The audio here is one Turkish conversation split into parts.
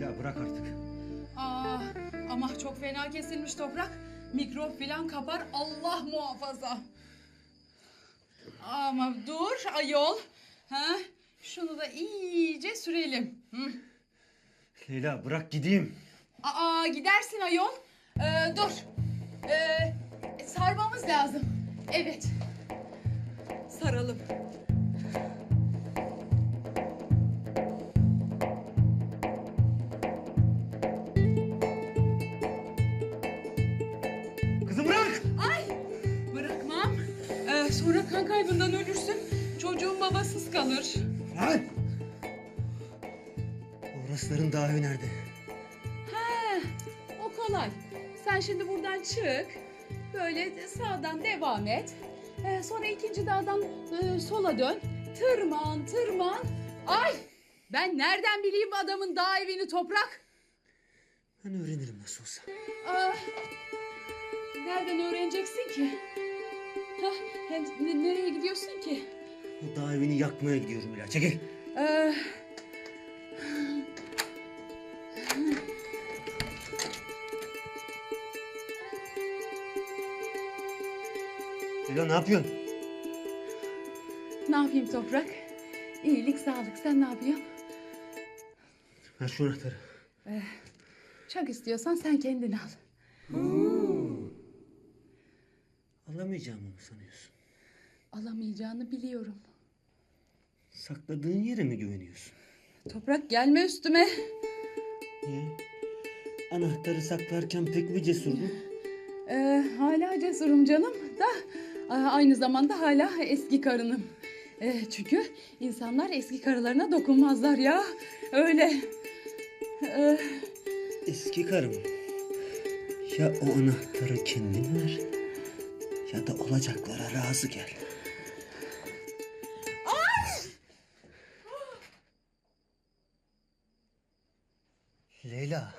Leyla bırak artık. Aa, ama çok fena kesilmiş toprak. Mikrop filan kapar Allah muhafaza. Ama dur ayol. Ha? Şunu da iyice sürelim. Hı. Leyla bırak gideyim. Aa gidersin ayol. Ee, dur. Ee, sarmamız lazım. Evet. Saralım. Sonra kan kaybından ölürsün. Çocuğun babasız kalır. Lan! Orasların daha nerede? Ha, o kolay. Sen şimdi buradan çık. Böyle sağdan devam et. Ee, sonra ikinci dağdan e, sola dön. Tırman, tırman. Ay! Ben nereden bileyim adamın dağ evini toprak? Ben öğrenirim nasıl olsa. Aa, nereden öğreneceksin ki? Ha, ne- nereye gidiyorsun ki? Dağ evini yakmaya gidiyorum Leyla. Çekil. Ee, Leyla ne yapıyorsun? ne yapayım toprak? İyilik, sağlık. Sen ne yapıyorsun? Ver şu anahtarı. Çok istiyorsan sen kendin al. Alamayacağımı mı sanıyorsun? Alamayacağını biliyorum. Sakladığın yere mi güveniyorsun? Toprak gelme üstüme. Niye? Anahtarı saklarken pek bir cesurdun. Ee, hala cesurum canım da aynı zamanda hala eski karınım. Ee, çünkü insanlar eski karılarına dokunmazlar ya. Öyle. Ee, Eski karım. Ya o anahtarı kendin ver ya da olacaklara razı gel. Leyla,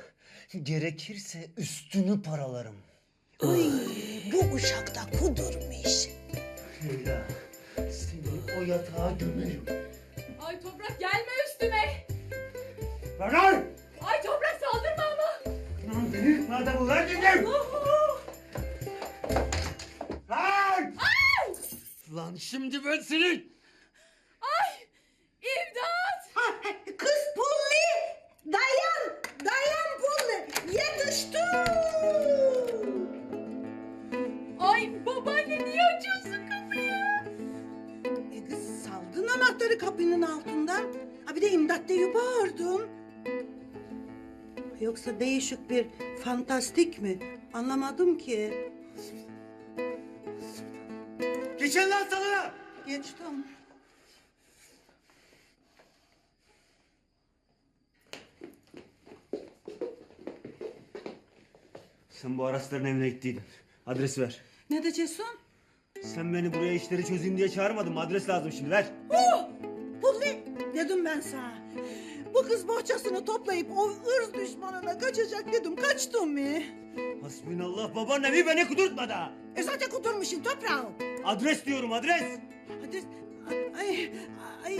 gerekirse üstünü paralarım. Bu uşak da kudurmuş. Leyla, seni o yatağa gömerim. Ay toprak gelme üstüme. Lan! Ay toprak saldırma ama. Lan delirtme adamı, ver dedim! Lan! Lan şimdi ben senin! Ay imdat. Kız Pulli! Dayan! Dayan Pulli! Yetiştim! Ay babaanne niye açıyorsun kapıyı? E kız saldın anahtarı kapının altından. Ha bir de imdat diye bağırdın. Yoksa değişik bir fantastik mi? Anlamadım ki. Geçin lan salona! Geçtim. Sen bu Arasların evine gittiydin. Adres ver. Ne diyeceksin? Sen beni buraya işleri çözeyim diye çağırmadın mı? Adres lazım şimdi ver. Pulli! Dedim ben sana. Bu kız bohçasını toplayıp o ırz düşmanına kaçacak dedim. Kaçtın mı? Hasbinallah babaannemi beni kudurtma da. E zaten kudurmuşsun toprağım. Adres diyorum adres. Adres... Ay, ay, ay,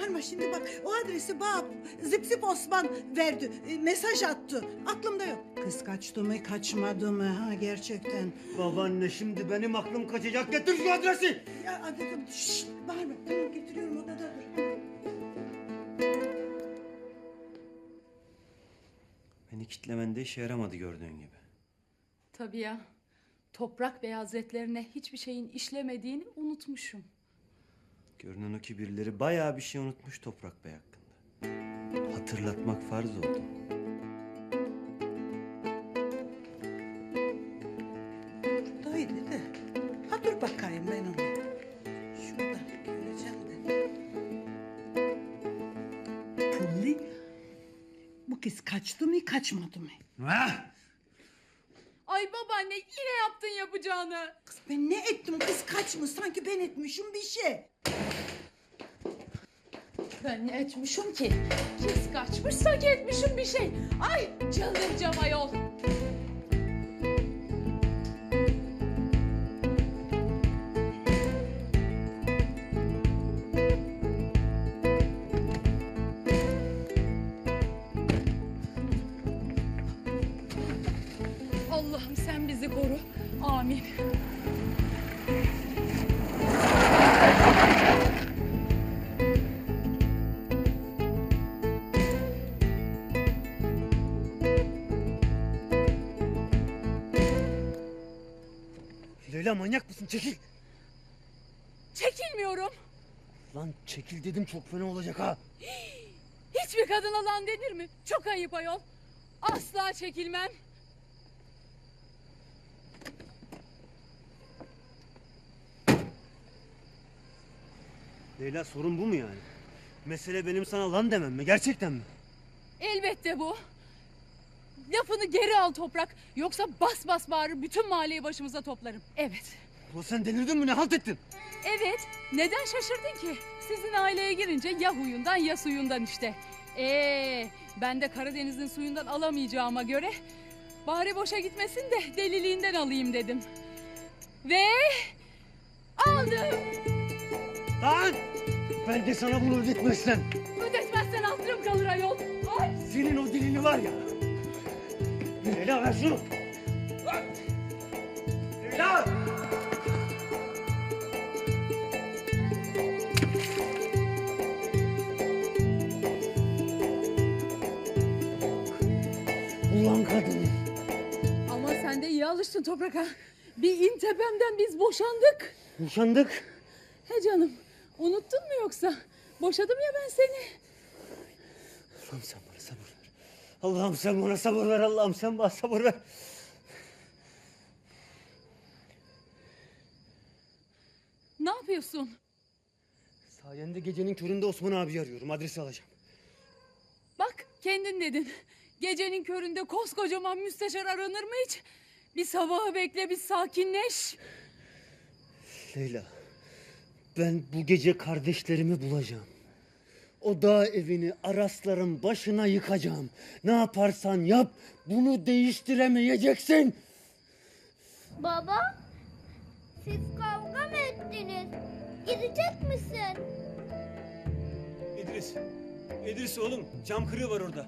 bağırma şimdi bak. O adresi bana Zip Zip Osman verdi. e, mesaj attı. Aklımda yok. Kız kaçtı mı kaçmadı mı ha gerçekten. Babaanne şimdi benim aklım kaçacak. Getir şu adresi. Ya dedim şşt bağırma. Tamam getiriyorum odada dur. Beni kitlemende işe yaramadı gördüğün gibi. Tabii ya. Toprak Bey Hazretlerine hiçbir şeyin işlemediğini unutmuşum. Görünen o ki birileri bayağı bir şey unutmuş Toprak Bey hakkında. Hatırlatmak farz oldu. Buradaydı de. Ha dur bakayım ben onu. Şurada göreceğim de. Pulli. Bu kız kaçtı mı kaçmadı mı? Ha? Babaanne yine yaptın yapacağını. Kız ben ne ettim kız kaçmış sanki ben etmişim bir şey. Ben ne etmişim ki? Kız kaçmış sanki etmişim bir şey. Ay çıldıracağım ayol. Leyla manyak mısın? Çekil. Çekilmiyorum. Lan çekil dedim çok fena olacak ha. Hiçbir kadına lan denir mi? Çok ayıp ayol. Asla çekilmem. Leyla sorun bu mu yani? Mesele benim sana lan demem mi? Gerçekten mi? Elbette bu. Lafını geri al toprak. Yoksa bas bas bağırır bütün mahalleyi başımıza toplarım. Evet. Ulan sen delirdin mi? Ne halt ettin? Evet. Neden şaşırdın ki? Sizin aileye girince ya huyundan ya suyundan işte. Ee, ben de Karadeniz'in suyundan alamayacağıma göre bari boşa gitmesin de deliliğinden alayım dedim. Ve aldım. Lan! Ben de sana bunu ödetmezsem. Ödetmezsen hatırım kalır ayol. Ay. Senin o dilini var ya. Leyla ver şunu. Lan! Leyla! Ulan kadın. Ama sen de iyi alıştın toprak ha. Bir in tepemden biz boşandık. Boşandık. He canım. Unuttun mu yoksa? Boşadım ya ben seni. Allah'ım sen bana sabır. Allah'ım sen bana sabır ver. Allah'ım sen bana sabır ver. Ne yapıyorsun? Sayende gecenin köründe Osman abi arıyorum. Adresi alacağım. Bak kendin dedin. Gecenin köründe koskocaman müsteşar aranır mı hiç? Bir sabahı bekle bir sakinleş. Leyla, ben bu gece kardeşlerimi bulacağım. O dağ evini Arasların başına yıkacağım. Ne yaparsan yap, bunu değiştiremeyeceksin. Baba, siz kavga mı ettiniz? Gidecek misin? İdris, İdris oğlum, cam kırığı var orada.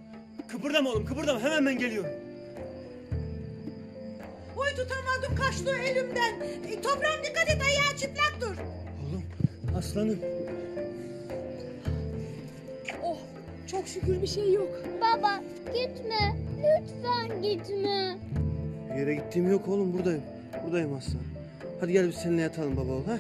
Kıpırdama oğlum, kıpırdama. Hemen ben geliyorum. Oy tutamadım kaçtı elimden. E, toprağım dikkat et ayağı çıplak dur. Oğlum, aslanım. Çok şükür bir şey yok. Baba, gitme. Lütfen gitme. Bir yere gittiğim yok oğlum, buradayım. Buradayım aslan. Hadi gel biz seninle yatalım baba oğul, ha?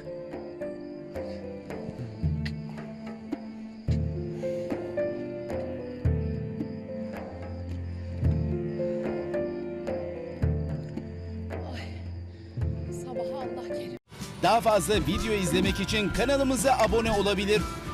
Sabaha Allah kerim. Daha fazla video izlemek için kanalımıza abone olabilir.